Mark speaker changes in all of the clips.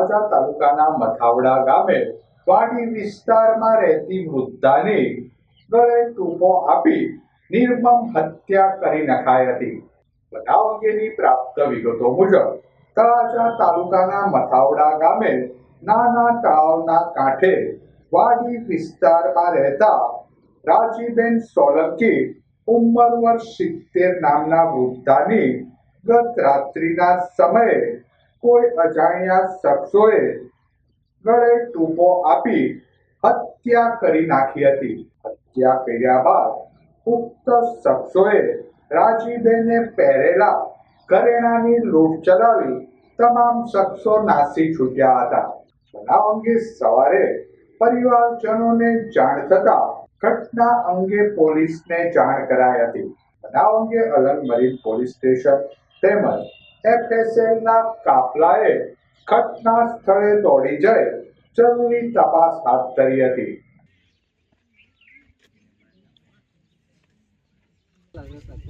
Speaker 1: તળાજા તાલુકાના મથાવડા ગામે વાડી વિસ્તારમાં રહેતી વૃદ્ધાને ગળે ટૂંકો આપી નિર્મમ હત્યા કરી નખાઈ હતી. બનાવ અંગેની પ્રાપ્ત વિગતો મુજબ, તળાજા તાલુકાના મથાવડા ગામે નાના તળાવના કાંઠે વાડી વિસ્તારમાં રહેતા રાજીબેન સોલંકી ઉંમર વર્ષ સિત્તેર નામના વૃદ્ધાની ગત રાત્રિના સમયે કોઈ અજાણ્યા શખ્સોએ ગળે ટૂંકો આપી હત્યા કરી નાખી હતી. હત્યા કર્યા બાદ ઉક્ત શખ્સોએ રાજીબેને પહેરેલા ઘરેણાની લૂંટ ચલાવી તમામ શખ્સો નાસી છૂટ્યા હતા. બનાવ અંગે સવારે પરિવારજનોને જાણ થતા ઘટના અંગે પોલીસને જાણ કરાઈ હતી. બનાવ અંગે અલંગ મરીન પોલીસ સ્ટેશન તેમજ FSL ના કાફલાએ ઘટના સ્થળે દોડી જઈ જરૂરી તપાસ હાથ ધરી હતી.
Speaker 2: ઓલી બાજુ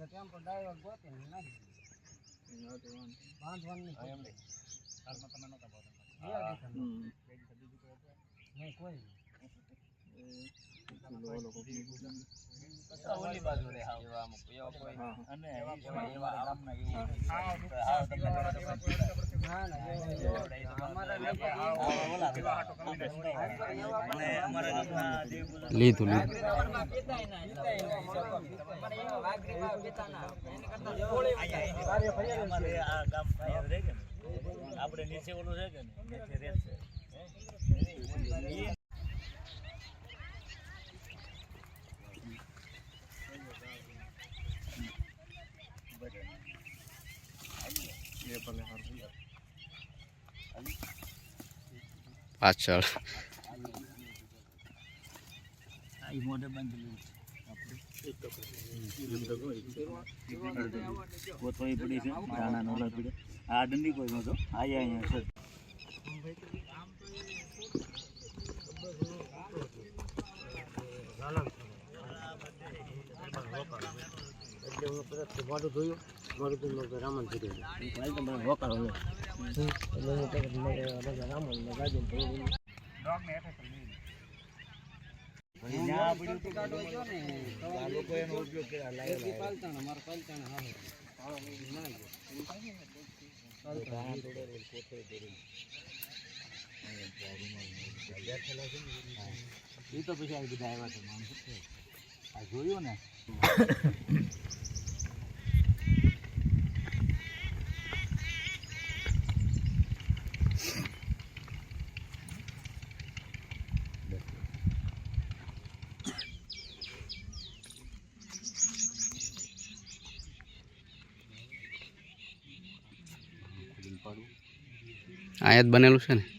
Speaker 2: ત્યાં હાવ એવા અમુક એવા
Speaker 3: લીધું લીધું.
Speaker 2: આપણે નીચે ઓલું છે કે ને નીચે રેલ છે.
Speaker 3: પાછળ.
Speaker 2: મોઢે ગોથવાઈ પડી છે દાણા નોલા પીડે આ દંડી કોઈ નતો આયા અહીંયા છે
Speaker 4: મારું જોયું રામન કીધું તમે વોકાર હવે એટલે હું તો
Speaker 2: લાવ્યા એ તો પછી આ બધા આવ્યા છે આ જોયું ને?
Speaker 3: જ બનેલું છે ને?